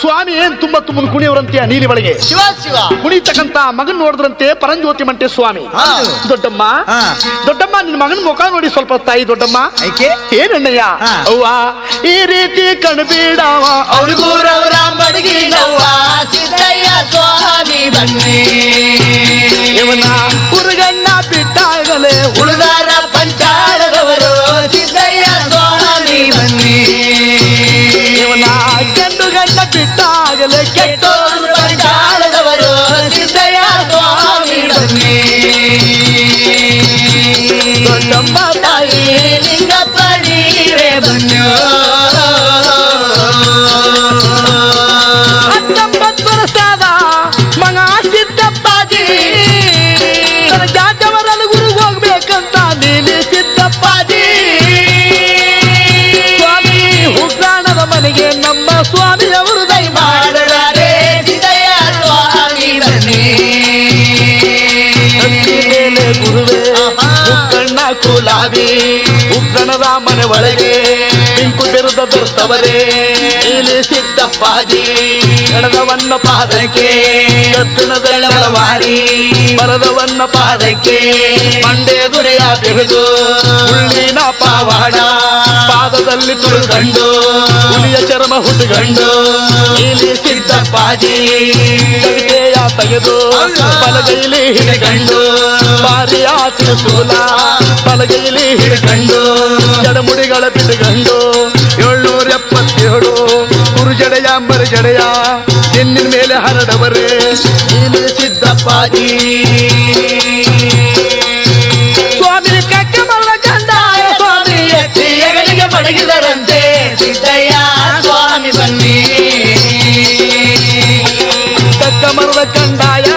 ಸ್ವಾಮಿ ಏನ್ ತುಂಬಾ ತುಂಬ ಕುಣಿಯವರಂತೆ ನೀಲಿ ಒಳಗೆ? ಶಿವ ಶಿವ. ಕುಣಿತಕ್ಕಂತ ಮಗನ್ ನೋಡಿದ್ರಂತೆ ಪರಂಜ್ಯೋತಿ ಮಂಟೆ ಸ್ವಾಮಿ. ದೊಡ್ಡಮ್ಮ. ದೊಡ್ಡಮ್ಮ ನಿನ್ ಮಗನ್ ಮುಖ ನೋಡಿ ಸ್ವಲ್ಪ ತಾಯಿ ದೊಡ್ಡಮ್ಮ. ಏನಣ್ಣಯ್ಯ. ಅವ್ವ ಈ ರೀತಿ ಕಣ್ಬೀಡವ ಅವ್ರಿಗೂ ರವರ ಬಿಟ್ಟಾಗಲೇ ಕೆಟ್ಟ ಕೆಟ್ಟೋರು ಪಂಚಾಳದವರು ಸಿದ್ದಯ್ಯ ಸ್ವಾಮಿ ಬನ್ನಿ ದೊಡ್ಡಮ್ಮ ತಾಯಿ ಲಿಂಗಪ್ಪ ನೀವೇ ಬನ್ನಿ ಮನೆಗೆ ನಮ್ಮ ಸ್ವಾಮಿಯವರು ದಯ ಮಾಡಿ ಮಾಡಲಾರೆ ಸಿದ್ದಯ್ಯ ಸ್ವಾಮಿ ಬನ್ನಿ. ಮೇಲೆ ಗುರುವೇ ಉಗ್ಗಣದ ಮನೆ ಒಳಗೆ ಬಿಂಕು ಬಿರುದ ದೊರ್ತವರೇ ಇಲ್ಲಿ ಸಿದ್ದಪ್ಪಾಜಿ ಎಡದವನ್ನ ಪಾದಕ್ಕೆ ಕಬ್ಬಿಣ ಮರದವನ್ನ ಪಾದಕ್ಕೆ ಮಂಡೆ ದೊರೆಯ ತೆಗೆದು ಉಳ್ಳಿನ ಪಾವಾಡ. ಪಾದದಲ್ಲಿ ತುಳುಗಂಡು ಹುಲಿಯ ಚರ್ಮ ಹುಟ್ಟುಗಂಡು ಇಲ್ಲಿ ಸಿದ್ದಪ್ಪಾಜಿ ಕವಿತೆಯ ತೆಗೆದು ಬಲಗೈಲಿ ಹಿಡಿಗಂಡು ಬಾರಿಯ ತಿರುಸೂಲ ಬಲಗೈಲಿ ಹಿಡಿಗಂಡು ಜಡಮುಡಿಗಳ ಬಿಡುಗಂಡು ಏಳ್ನೂರ ಎಪ್ಪತ್ತೇಳು ಗುರುಜಡೆಯ ಮರುಜಡೆಯ ಹೆಣ್ಣಿನ ಮೇಲೆ ಹರಡವರೇ, ಇಲ್ಲಿ ಸಿದ್ದಪ್ಪಾಜಿ ಸಿದ್ದಯ್ಯ ಸ್ವಾಮಿ ಬನ್ನಿ ಕಕ್ಕ ಮರದ ಕಂದಾಯ